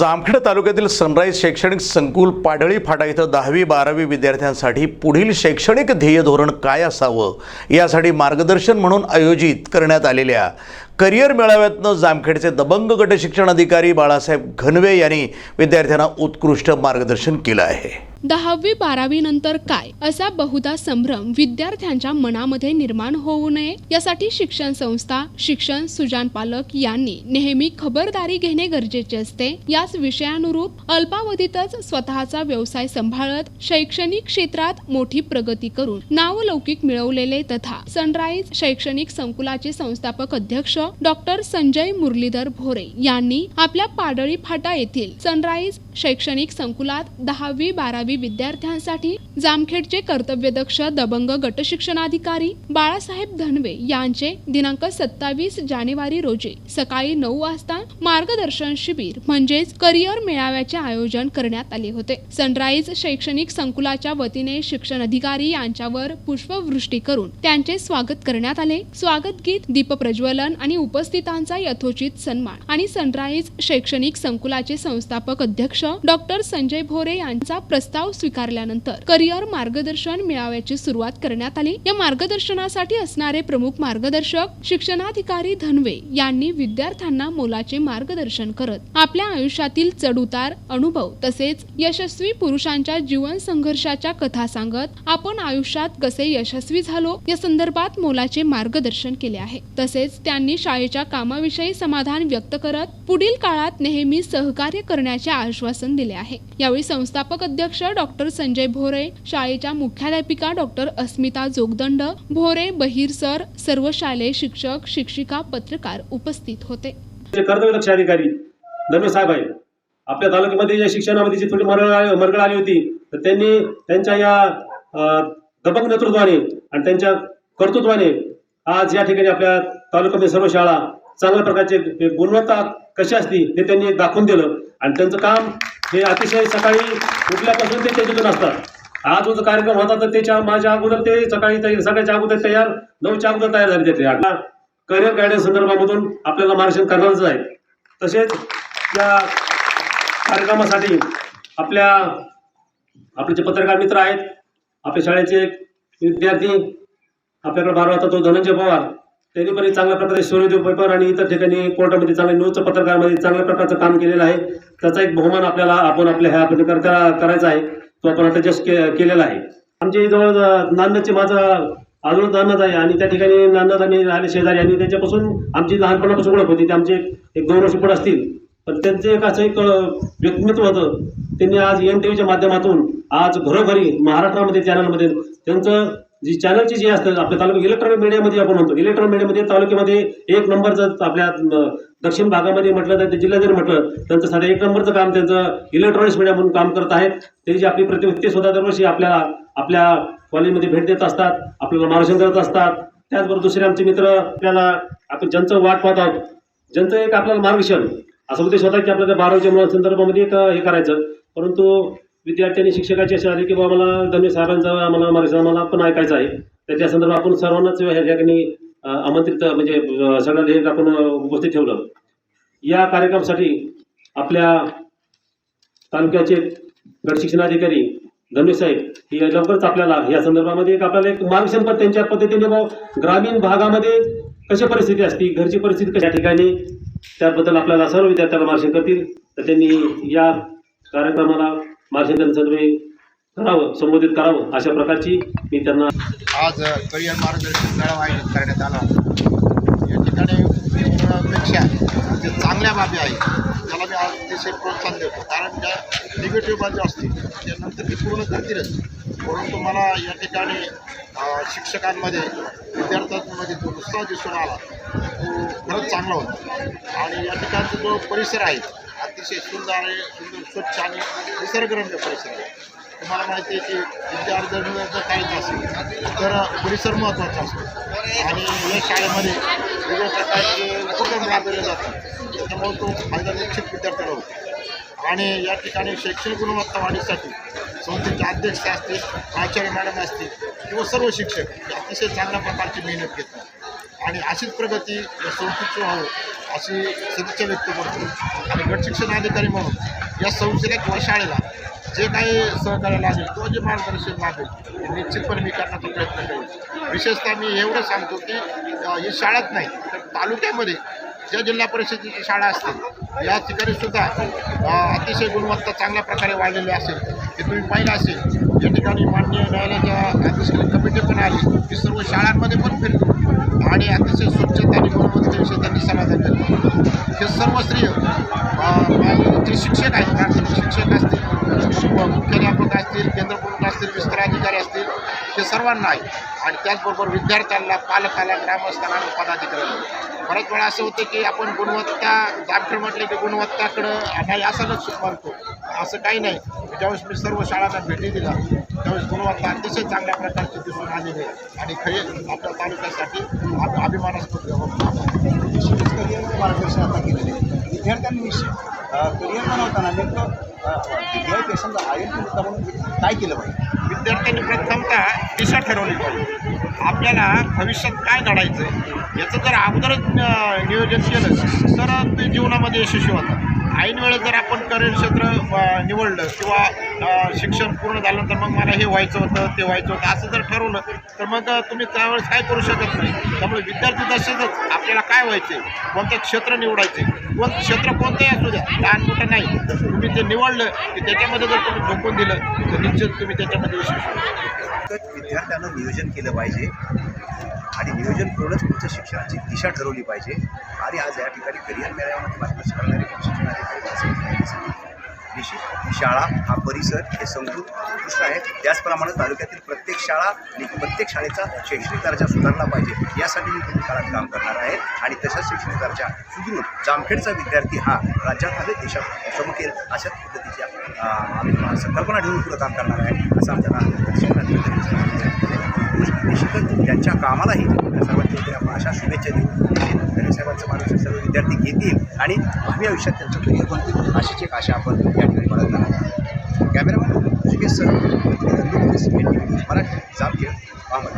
जामखेड तालुक्यातील सनराईज शैक्षणिक संकुल पाडळी फाटा इथं दहावी बारावी विद्यार्थ्यांसाठी पुढील शैक्षणिक ध्येय धोरण काय असावं? यासाठी मार्गदर्शन म्हणून आयोजित करण्यात आलेल्या करिअर मेळाव्यातनं जामखेडचे दबंग गट शिक्षण अधिकारी बाळासाहेब घनवे यांनी विद्यार्थ्यांना उत्कृष्ट मार्गदर्शन केलं आहे. दहावी बारावी नंतर काय असा बहुधा संभ्रम विद्यार्थ्यांच्या मनामध्ये निर्माण होऊ नये? यासाठी शिक्षण संस्था शिक्षण सुजान पालक यांनी नेहमी खबरदारी घेणे गरजेचे असते. याच विषयानुरूप अल्पावधीतच स्वतःचा व्यवसाय सांभाळत शैक्षणिक क्षेत्रात मोठी प्रगती करून नावलौकिक मिळवलेले तथा सनराईज शैक्षणिक संकुलाचे संस्थापक अध्यक्ष डॉक्टर संजय मुरलीधर भोरे यांनी आपल्या पाडळी फाटा येथील सनराईज शैक्षणिक संकुलात दहावी बारावी विद्यार्थ्यांसाठी जामखेडचे कर्तव्यदक्ष दबंग गट शिक्षणाधिकारी बाळासाहेब धनवे यांचे दिनांक सत्तावीस जानेवारी रोजी सकाळी नऊ वाजता मार्गदर्शन शिबिर म्हणजेच करिअर मेळाव्याचे आयोजन करण्यात आले होते. सनराईज शैक्षणिक संकुलाच्या वतीने शिक्षण अधिकारी यांच्यावर पुष्पवृष्टी करून त्यांचे स्वागत करण्यात आले. स्वागत गीत दीप प्रज्वलन आणि उपस्थितांचा यथोचित सन्मान आणि सनराईज शैक्षणिक संकुलाचे संस्थापक अध्यक्ष डॉक्टर संजय भोरे यांचा प्रस्ताव स्वीकारल्यानंतर करिअर मार्गदर्शन मेळाव्याची सुरुवात करण्यात आली. या मार्गदर्शनासाठी असणारे प्रमुख मार्गदर्शक शिक्षणाधिकारी धनवे यांनी विद्यार्थ्यांना मोलाचे मार्गदर्शन करत आपल्या आयुष्यातील चढउतार अनुभव तसेच यशस्वी पुरुषांच्या जीवन संघर्षाच्या कथा सांगत आपण आयुष्यात कसे यशस्वी झालो या संदर्भात मोलाचे मार्गदर्शन केले आहे. तसेच त्यांनी शाळेच्या कामाविषयी समाधान व्यक्त करत पुढील काळात नेहमी सहकार्य करण्याचे आश्वासन दिले आहे. यावेळी संस्थापक अध्यक्ष डॉक्टर संजय भोरे शाळेच्या मुख्याध्यापिका डॉक्टर अस्मिता जोगदंड भोरे बहिर सर सर्व शालेय शिक्षक शिक्षिका पत्रकार उपस्थित होते. कर्तव्य कर्तव्यदक्ष अधिकारी साहेब आहे आपल्या तालुक्यामध्ये या शिक्षणामध्ये जी थोडी मरगळ आली मरगळ आली होती तर त्यांनी त्यांच्या या अं, दबंग नेतृत्वाने आणि त्यांच्या कर्तृत्वाने आज या ठिकाणी आपल्या तालुक्यामध्ये सर्व शाळा चांगल्या प्रकारचे गुणवत्ता कशी असती हे त्यांनी दाखवून दिलं. आणि त्यांचं काम हे अतिशय सकाळी उठल्यापासून ते त्याच्यातून असतात. आज जो कार्यक्रम होता तर त्याच्या माझ्या अगोदर ते सकाळी तयार सकाळच्या अगोदर तयार नऊच्या अगोदर तयार झाले ते. आता करिअर गायडन्स संदर्भामधून आपल्याला मार्गदर्शन करणारच आहे. तसेच या कार्यक्रमासाठी आपल्या आपले जे पत्रकार मित्र आहेत आपल्या शाळेचे विद्यार्थी आपल्याकडे बारा होता तो धनंजय पवार त्यांनी पण चांगल्या प्रकारे सूर्यदेव पेपर आणि इतर ठिकाणी कोर्टामध्ये चांगल्या न्यूजचं पत्रकारमध्ये चांगल्या प्रकारचं काम केलेलं आहे. त्याचा एक बहुमान आपल्याला आपण आपल्या ह्या पत्रकार करायचा आहे. तो आपण आता जस्ट के केलेला आहे. आमच्या जवळ नान्नचे माझं अजून नांदच आहे आणि त्या ठिकाणी नांदत आणि राहिले शेजारी आणि त्याच्यापासून आमची लहानपणापासून ओळख होती. ते आमचे एक दोन वर्ष पुढे असतील. पण त्यांचं एक असं एक व्यक्तिमत्व होतं. त्यांनी आज एन टी व्हीच्या माध्यमातून आज घरोघरी महाराष्ट्रामध्ये चॅनलमध्ये त्यांचं जी चॅनलची जी असतात आपल्या तालुक्यात इलेक्ट्रॉनिक मीडियामध्ये आपण म्हणतो. इलेक्ट्रॉनिक मीडियामध्ये तालुक्यामध्ये एक नंबर जर आपल्या दक्षिण भागामध्ये म्हटलं तर जिल्ह्यात जर म्हटलं त्यांचं साधं एक नंबरचं काम त्यांचं इलेक्ट्रॉनिक्स मीडिया म्हणून काम करत आहेत. त्यांची जी आपली प्रतिभा स्वतः दरवर्षी आपल्याला आपल्या कॉलेजमध्ये भेट देत असतात आपल्याला मार्गदर्शन करत असतात. त्याचबरोबर दुसरे आमचे मित्र आपल्याला आपण ज्यांचं वाट पाहत आहोत ज्यांचं एक आपल्याला मार्गदर्शन असा उद्देश होता की आपल्याला बारावीच्या मुलांसंदर्भामध्ये एक हे करायचं. परंतु विद्यार्थ्यांनी शिक्षकाचे असे आले की बाबा मला धन्य साहेबांचा आम्हाला मराठी आम्हाला पण ऐकायचं आहे. तर त्या संदर्भात आपण सर्वांनाच ह्या ठिकाणी आमंत्रित म्हणजे सगळ्यांना हे आपण उपस्थित ठेवलं. या कार्यक्रमासाठी आपल्या तालुक्याचे गट शिक्षणाधिकारी साहेब हे लवकरच आपल्याला या संदर्भामध्ये एक आपल्याला एक मार्गदर्शन पण त्यांच्या पद्धतीने ग्रामीण भागामध्ये कशी परिस्थिती असते घरची परिस्थिती कशा ठिकाणी त्याबद्दल आपल्याला सर्व विद्यार्थ्यांना मार्गदर्शन करतील. तर त्यांनी या कार्यक्रमाला मार्गदर्शन तुम्ही करावं संबोधित करावं अशा प्रकारची मी त्यांना आज करिअर मार्गदर्शन मेळावा आयोजित करण्यात आला या ठिकाणी पेक्षा जे चांगल्या बाबी आहेत त्याला मी आज अतिशय प्रोत्साहन देतो. कारण ज्या निगेटिव्ह बाजू असतील त्यानंतर नंतर ती पूर्ण करतीलच परंतु मला या ठिकाणी शिक्षकांमध्ये विद्यार्थ्यांमध्ये जो उत्साह दिसून आला तो खरंच चांगला होता. आणि या ठिकाणचा जो परिसर आहे अतिशय सुंदर आहे सुंदर स्वच्छ आणि निसर्गरम्य परिसर आहे. तुम्हाला माहिती आहे की विद्यार्थी जर काहीच असेल तर परिसर महत्त्वाचा असतो आणि या शाळेमध्ये वेगळ्या प्रकारचे उपक्रम राबवले जातात. त्याच्यामुळे तो फायदा निश्चित विद्यार्थ्याला होतो. आणि या ठिकाणी शैक्षणिक गुणवत्ता वाढीसाठी संस्थेचे अध्यक्ष असतील प्राचार्य मॅडम असतील किंवा सर्व शिक्षक अतिशय चांगल्या प्रकारची मेहनत घेतात. आणि अशीच प्रगती या संस्थेची व्हावं अशी सदिच्छा व्यक्त करतो. आणि गट शिक्षण अधिकारी म्हणून या संस्थेला किंवा शाळेला जे काही सहकार्य लागेल किंवा जे मार्गदर्शन लागेल ते निश्चितपणे मी करण्याचा प्रयत्न करेन. विशेषतः मी एवढं सांगतो की ही शाळाच नाही तर तालुक्यामध्ये ज्या जिल्हा परिषदेची शाळा असतील या ठिकाणी सुद्धा अतिशय गुणवत्ता चांगल्या प्रकारे वाढलेली असेल हे तुम्ही पाहिलं असेल. या ठिकाणी माननीय न्यायालयाच्या अतिशय कमिटी पण आली ती सर्व शाळांमध्ये पण फिरतो आणि अतिशय स्वच्छता आणि गुणवत्तेविषयी त्यांनी समाधान दिलं सर्व श्रेय जे शिक्षक आहेत प्राथमिक शिक्षक असतील मुख्याध्यापक असतील केंद्रप्रमुख असतील विस्तार अधिकारी असतील ते सर्वांना आहे. आणि त्याचबरोबर विद्यार्थ्यांना पालकाला ग्रामस्थांना आणि पदाधिकाऱ्यांना. बऱ्याच वेळा असं होतं की आपण गुणवत्ता जामखेड म्हटलं की गुणवत्ताकडं नाही असं लक्ष मानतो. असं काही नाही. ज्यावेळेस मी सर्व शाळांना भेटी दिला त्यावेळेस गुणवत्ता अतिशय चांगल्या प्रकारची दिसून आलेली आहे. आणि खरे आपल्या तालुक्यासाठी आप- अभिमानास्पद आहे. करिअर मार्गदर्शन आता केलेले आहे. विद्यार्थ्यांविषयी करिअर बनवताना नेमकं विद्यार्थी समजा आय एल होता म्हणून काय केलं पाहिजे? विद्यार्थ्यांनी प्रथमतः दिशा ठरवली पाहिजे. आपल्याला भविष्यात काय घडायचं आहे याचं जर अगोदरच नियोजन केलं तर ते जीवनामध्ये यशस्वी होतात. ऐन वेळेस जर आपण करिअर क्षेत्र निवडलं किंवा शिक्षण पूर्ण झाल्यानंतर मग मला हे व्हायचं होतं ते व्हायचं होतं असं जर ठरवलं तर मग तुम्ही त्यावेळेस काय करू शकत नाही. त्यामुळे विद्यार्थी दशेतच आपल्याला काय व्हायचे कोणतं क्षेत्र निवडायचे? कोण क्षेत्र कोणतंही असू द्या लहान मोठं नाही. तुम्ही ते निवडलं की त्याच्यामध्ये जर तुम्ही झोकून दिलं तर निश्चित तुम्ही त्याच्यामध्ये यशस्वी होता. विद्यार्थ्यानं नियोजन केलं पाहिजे आणि नियोजन करूनच पुढच्या शिक्षणाची दिशा ठरवली पाहिजे आणि आज या ठिकाणी करिअर मेळाव्यामध्ये मार्गदर्शन करणारे शिक्षण अधिकारी निश्चित शाळा हा परिसर हे समजून उत्कृष्ट आहे. त्याचप्रमाणे तालुक्यातील प्रत्येक शाळा आणि प्रत्येक शाळेचा शैक्षणिक दर्जा सुधारला पाहिजे. यासाठी मी पुढील काळात काम करणार आहे. आणि तशाच शैक्षणिक दर्जा सुधारून जामखेडचा विद्यार्थी हा राज्यात आले देशात चमकेल अशा पद्धतीच्या आम्ही संकल्पना ठेवून पुढं काम करणार आहे. असं आमच्या निश्चितच त्यांच्या कामालाही त्या सर्वांच्या आपण अशा शुभेच्छा देऊ निश्चित साहेबांचं मार्गदर्शन सर्व विद्यार्थी घेतील आणि भावी आयुष्यात त्यांचं करिअर बनतील अशीच एक आशा आपण या ठिकाणी बाळगणार आहोत. Cameraman Sukesh sir Marathi Jamkhed Ahmed